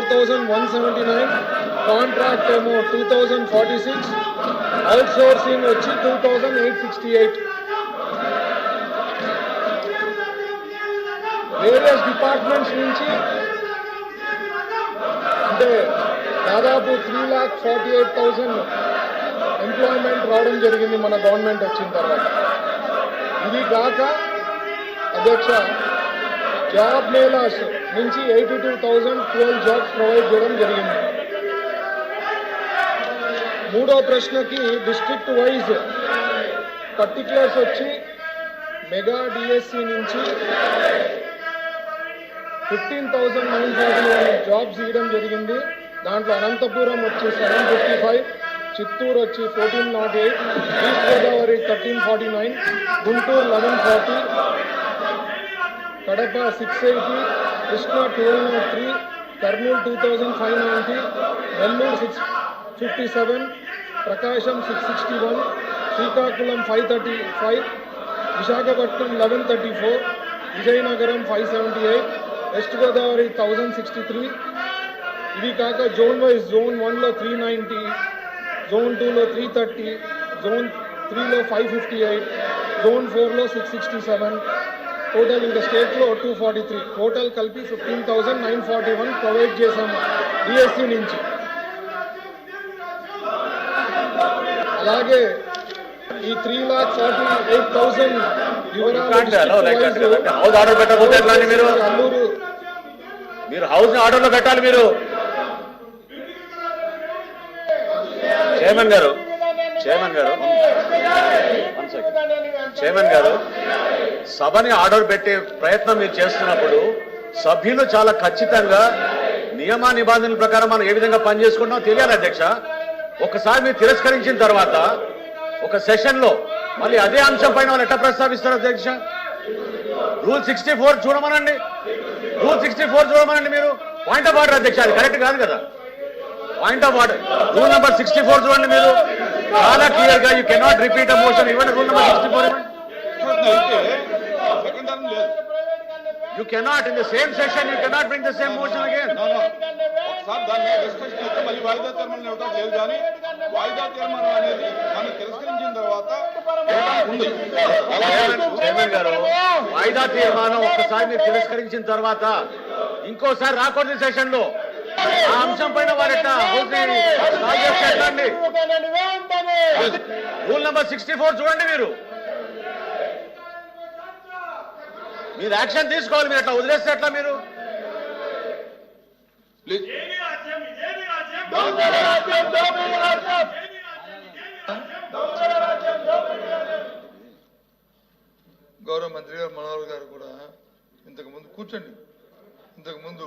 Four thousand one seventy nine. Contract ఏమో two thousand forty six. Outsourcing వచ్చి two thousand eight sixty eight. Various departments నుంచి అంటే దాదాపు three lakh forty eight thousand employment రావడం జరిగింది మన గవర్నమెంట్ వచ్చిన తర్వాత. ఇది కాక అధ్యక్ష జాబ్ మేళాస్ నుంచి eighty two thousand twelve jobs provide చేయడం జరిగింది. మూడో ప్రశ్నకి డిస్ట్రిక్ట్ వైజ్ పర్టికులర్స్ వచ్చి మెగా డిఎస్సి నుంచి fifteen thousand nine thousand jobs ఇవ్వడం జరిగింది. దాంట్లో అనంతపురం వచ్చి సెవెన్ ఫిఫ్టీ ఫైవ్ చిత్తూరు వచ్చి fourteen naught eight East Godavari thirteen forty nine Guntur eleven forty Kadapa six eighty Krishna twelve naught three Kurnool two thousand five ninety Nellore six fifty seven Prakasam six sixty one Srikakulam five thirty five Visakhapatnam eleven thirty four Vizianagaram five seventy eight West Godavari thousand sixty three ఇవి కాక zone wise zone వన్లో three ninety zone టూలో three thirty zone త్రీలో five fifty eight zone ఫోర్లో six sixty seven total ఇంకా స్టేట్లో two forty three total కలిపి fifteen thousand nine forty one provide చేశాము డిఎస్సి నుంచి. అలాగే ఈ three lakh forty eight thousand. House order పెట్టకపోతే ఎట్లా మీరు? అల్లూరు మీరు హౌస్ని ఆర్డర్లో పెట్టాలి మీరు. చైర్మన్ గారు చైర్మన్ గారు చైర్మన్ గారు సభని ఆర్డర్ పెట్టే ప్రయత్నం మీరు చేస్తున్నప్పుడు సభ్యులు చాలా ఖచ్చితంగా నియమ నిబంధనల ప్రకారం మనం ఏ విధంగా పనిచేసుకుంటామో తెలియాలి అధ్యక్ష. ఒకసారి మీరు తిరస్కరించిన తర్వాత ఒక సెషన్లో మళ్ళీ అదే అంశం పైన వాళ్ళు ఎట్లా ప్రస్తావిస్తారు అధ్యక్ష? రూల్ సిక్స్టీ ఫోర్ చూడమనండి. రూల్ సిక్స్టీ ఫోర్ చూడమనండి మీరు. పాయింట్ ఆఫ్ ఆర్డర్ అధ్యక్ష అది కరెక్ట్ కాదు కదా. Point of order. Rule number sixty four చూడండి మీరు. చాలా క్లియర్గా you cannot repeat a motion ఇవ్వండి rule number sixty four you cannot in the same session you cannot bring the same motion again. ఒకసారి దాన్ని డిస్కషన్ అయితే మళ్ళీ వాయిదా తీర్మానం ఇవ్వడం లేదు కానీ వాయిదా తీర్మానం అనేది మనం తిరస్కరించిన తర్వాత ఉంది చైర్మన్ గారు వాయిదా తీర్మానం ఒక్కసారి మీరు తిరస్కరించిన తర్వాత ఇంకోసారి రాకూడదు సెషన్లో. ఆ అంశం పైన వారు ఎట్లా హౌస్ని కాల్ చేస్తే ఎట్లా అండి రూల్ నెంబర్ సిక్స్టీ ఫోర్ చూడండి మీరు. మీరు యాక్షన్ తీసుకోవాలి మీరు ఎట్లా వదిలేస్తే ఎట్లా మీరు? గౌరవ మంత్రి గారు మనోహర్ గారు కూడా ఇంతకు ముందు కూర్చోండి. ఇంతకు ముందు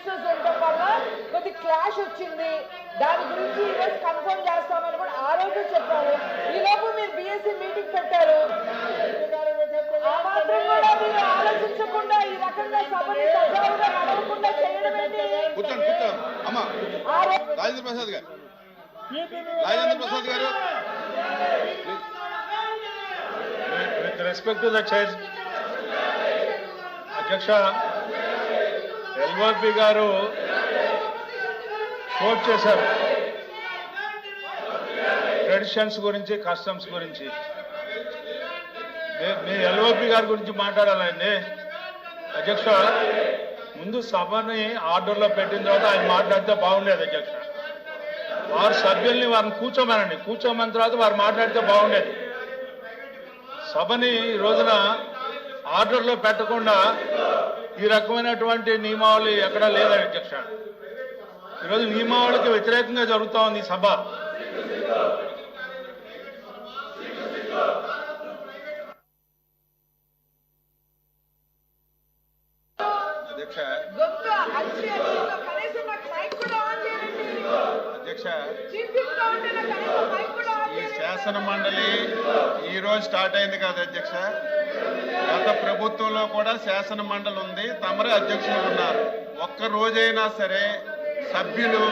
మినిస్టర్స్ ఉండటం వల్ల కొద్ది క్లాష్ వచ్చింది. దాని గురించి ఈరోజు కన్ఫర్మ్ చేస్తామని కూడా ఆ రోజు చెప్పారు. ఈ లోపు మీరు బిఎస్సీ మీటింగ్ పెట్టారు. ఆ మాత్రం కూడా మీరు ఆలోచించకుండా ఈ రకంగా సభని సజావుగా నడవకుండా చేయడం ఏంటి? రాజేంద్ర ప్రసాద్ గారు. రాజేంద్ర ప్రసాద్ గారు. With respect to the chair అధ్యక్ష ఎల్ఓపి గారు కోట్ చేశారు. ట్రెడిషన్స్ గురించి కస్టమ్స్ గురించి. మీ ఎల్ఓపి గారి గురించి మాట్లాడాలండి. అధ్యక్ష ముందు సభని ఆర్డర్లో పెట్టిన తర్వాత ఆయన మాట్లాడితే బాగుండేది అధ్యక్ష. వారు సభ్యుల్ని వారిని కూర్చోమనండి. కూర్చోమని తర్వాత వారు మాట్లాడితే బాగుండేది. సభని ఈ రోజున ఆర్డర్లో పెట్టకుండా ఈ రకమైనటువంటి నియమావళి ఎక్కడా లేదా అధ్యక్ష ఈరోజు నియమావళికి వ్యతిరేకంగా జరుగుతా ఉంది ఈ సభ. అధ్యక్ష గొంతు అరిచి అరిచి కనీసం నాకు మైక్ కూడా ఆన్ చేయండి అధ్యక్ష ఈ శాసన మండలి ఈరోజు స్టార్ట్ అయింది కాదు అధ్యక్ష. గత ప్రభుత్వంలో కూడా శాసన మండలి ఉంది. తమరే అధ్యక్షులు ఉన్నారు. ఒక్క రోజైనా సరే సభ్యులు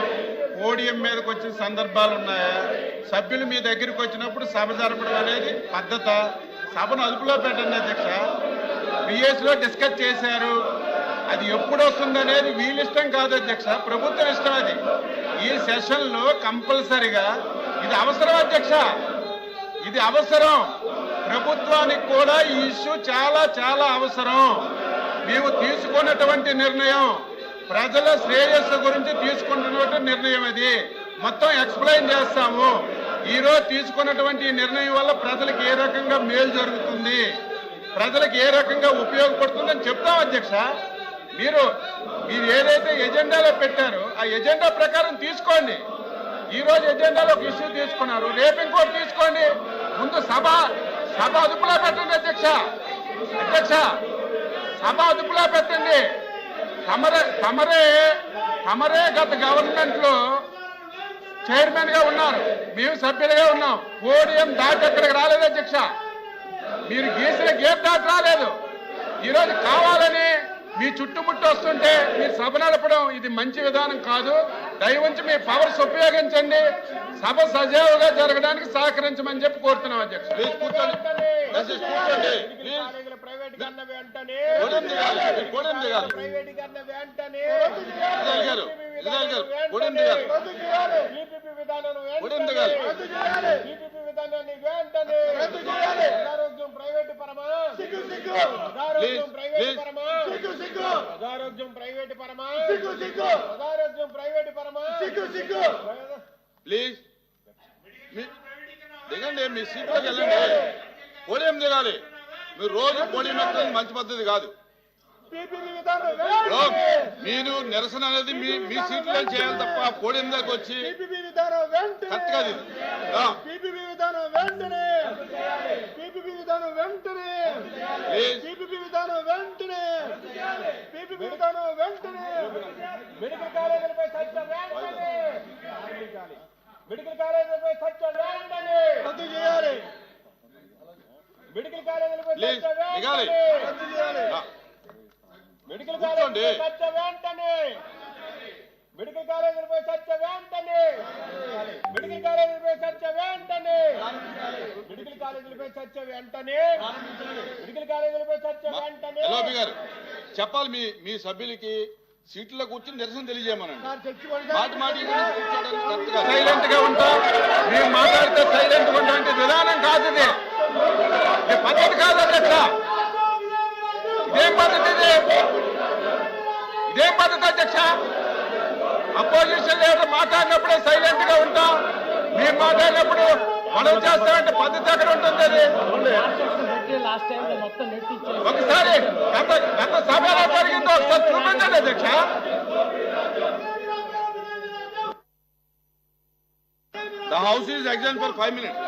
పోడియం మీదకి వచ్చిన సందర్భాలు ఉన్నాయా? సభ్యులు మీ దగ్గరికి వచ్చినప్పుడు సభ జరపడం అనేది పద్ధత. సభను అదుపులో పెట్టండి అధ్యక్ష. బిఎస్లో డిస్కస్ చేశారు. అది ఎప్పుడు వస్తుంది అనేది వీళ్ళిష్టం కాదు అధ్యక్ష. ప్రభుత్వం ఇష్టం అది. ఈ సెషన్లో కంపల్సరిగా. ఇది అవసరం అధ్యక్ష. ఇది అవసరం. ప్రభుత్వానికి కూడా ఈ ఇష్యూ చాలా చాలా అవసరం. మేము తీసుకున్నటువంటి నిర్ణయం ప్రజల శ్రేయస్సు గురించి తీసుకుంటున్నటువంటి నిర్ణయం అది మొత్తం ఎక్స్ప్లెయిన్ చేస్తాము. ఈ రోజు తీసుకున్నటువంటి ఈ నిర్ణయం వల్ల ప్రజలకు ఏ రకంగా మేలు జరుగుతుంది? ప్రజలకు ఏ రకంగా ఉపయోగపడుతుందని చెప్తాం అధ్యక్ష. మీరు మీరు ఏదైతే ఎజెండాలో పెట్టారో ఆ ఎజెండా ప్రకారం తీసుకోండి. ఈ రోజు ఎజెండాలో ఒక ఇష్యూ తీసుకున్నారు. రేపు ఇంకోటి తీసుకోండి. ముందు సభ సభ అదుపులో పెట్టండి అధ్యక్ష. అధ్యక్ష సభ అదుపులో పెట్టండి. తమరే తమరే తమరే గత గవర్నమెంట్లో చైర్మన్గా ఉన్నారు. మేము సభ్యులుగా ఉన్నాం. పోడియం దాటి అక్కడికి రాలేదు అధ్యక్ష. మీరు గీసిన గేట్ దాటి రాలేదు. ఈరోజు కావాలని మీ చుట్టుముట్టు వస్తుంటే మీరు సభ నడపడం ఇది మంచి విధానం కాదు. దయవుంచి మీ పవర్స్ ఉపయోగించండి. సభ సజావుగా జరగడానికి సహకరించమని చెప్పి కోరుతున్నాం అధ్యక్ష. ప్లీజ్ కూర్చోండి. దయచేసి కూర్చోండి. ప్లీజ్ ప్రైవేటీకరణ వెంటనే గొడవ దిగాలి గొడవ దిగాలి ప్రైవేటీకరణ వెంటనే ఇజ్రాయల్ గారు ఇజ్రాయల్ గారు. గొడవ దిగాలి ఈపీపీ విధానం గొడవ దిగాలి ఈపీపీ విధానాన్ని వెంటనే ప్రజారోగ్యం ప్రైవేటు పరమా ప్లీజ్ ప్రజారోగ్యం ప్రైవేటు ప్లీజ్. పరమా! ప్రజారోగ్యం ప్రైవేటు పరమా! ప్రజారోగ్యం ప్రైవేటు పరమా! ప్లీజ్. మీ- దిగండి మీ సీట్లోకి వెళ్ళండి. పోడియం దిగాలి. మీరు రోజు పోడియం ఎక్కడం మంచి పద్ధతి కాదు. మీరు నిరసన అనేది మీ మీ సీట్లో చేయాలి తప్ప పోడియం దగ్గర వచ్చి విధానం వెంటనే. కరెక్ట్ కాదు ఇది. వెంటనే. పీపీపీ విధానం వెంటనే. పీపీపీ విధానం వెంటనే. మెడికల్ కాలేజీలపై చర్చ వెంటనే. మెడికల్ కాలేజీలపై చర్చ వెంటనే. రద్దు చేయాలి. మెడికల్ కాలేజీలపై చర్చ వెంటనే. రద్దు చేయాలి రా, మెడికల్. కాలేజీలపై చర్చ వెంటనే. మెడికల్ కాలేజీలపై చర్చ వెంటనే మెడికల్ కాలేజీలపై చర్చ వెంటనే మెడికల్ కాలేజీలపై చర్చ వెంటనే మెడికల్ కాలేజీలపై చర్చ వెంటనే ఎల్ఓపి గారు చెప్పాలి మీ మీ సభ్యులకి సీట్లో కూర్చుని నిరసన తెలియజేయమనండి. మాటి మాటి సైలెంట్గా ఉంటాం. మేము మాట్లాడితే సైలెంట్గా ఉండే విధానం కాదు ఇది. ఇది పద్ధతి కాదు అధ్యక్ష ఇదేం పద్ధతి ఇది. ఇదేం పద్ధతి అధ్యక్ష. అపోజిషన్ లీడర్ మాట్లాడినప్పుడే సైలెంట్గా ఉంటాం. మీరు మాట్లాడినప్పుడు మనం చేస్తామంటే పద్ధతి ఎక్కడ ఉంటుంది అది? ఒకసారి గత గత సభ జరిగిందో ఒకసారి చూపించండి అధ్యక్ష. The house is exam for five minutes